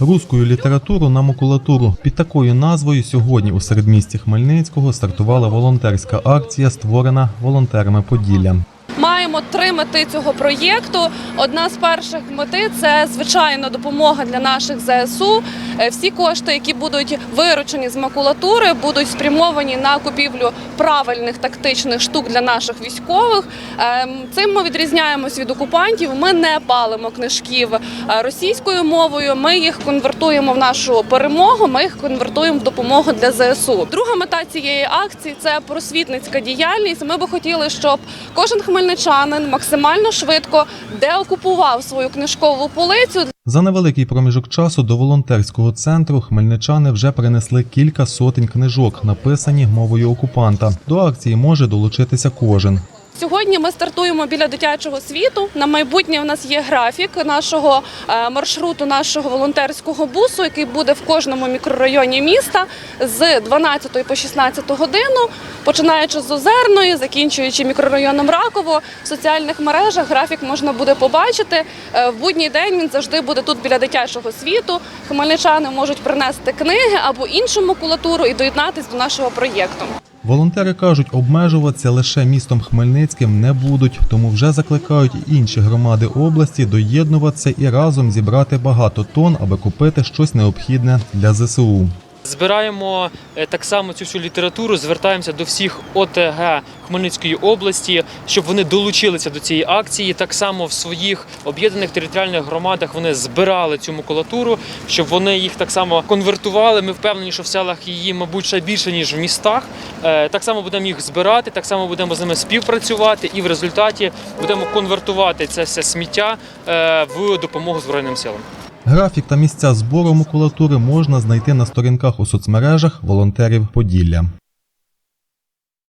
Руською літературу на макулатуру під такою назвою сьогодні у середмісті Хмельницького стартувала волонтерська акція, створена волонтерами Поділля. Маємо три мети цього проєкту. Одна з перших мети це звичайно допомога для наших ЗСУ. Е, Всі кошти, які будуть виручені з макулатури, будуть спрямовані на купівлю правильних тактичних штук для наших військових. Ем, Цим ми відрізняємось від окупантів. Ми не палимо книжків е, російською мовою. Ми їх конвертуємо в нашу перемогу. Ми їх конвертуємо в допомогу для ЗСУ. Друга мета цієї акції це просвітницька діяльність. Ми би хотіли, щоб кожен хмельничанин максимально швидко деокупував свою книжкову полицю За невеликий проміжок часу до волонтерського центру хмельничани вже принесли кілька сотень книжок, написані мовою окупанта. До акції може долучитися кожен. Сьогодні ми стартуємо біля дитячого світу. На майбутнє у нас є графік нашого е, маршруту, нашого волонтерського бусу, який буде в кожному мікрорайоні міста з 12 по 16 годину, починаючи з Озерної, закінчуючи мікрорайоном Раково. В соціальних мережах графік можна буде побачити. Е, В будній день він завжди буде тут біля дитячого світу. Хмельничани можуть принести книги або іншу макулатуру і доєднатись до нашого проєкту. Волонтери кажуть, обмежуватися лише містом Хмельницьким не будуть, тому вже закликають інші громади області доєднуватися і разом зібрати багато тонн, аби купити щось необхідне для ЗСУ. Збираємо е, так само цю всю літературу, звертаємося до всіх ОТГ Хмельницької області, щоб вони долучилися до цієї акції. Так само в своїх об'єднаних територіальних громадах вони збирали цю макулатуру, щоб вони їх так само конвертували. Ми впевнені, що в селах її, мабуть, ще більше ніж в містах. Е, Так само будемо їх збирати, так само будемо з ними співпрацювати, і в результаті будемо конвертувати це все сміття е, в допомогу Збройним силам. Графік та місця збору макулатури можна знайти на сторінках у соцмережах волонтерів Поділля.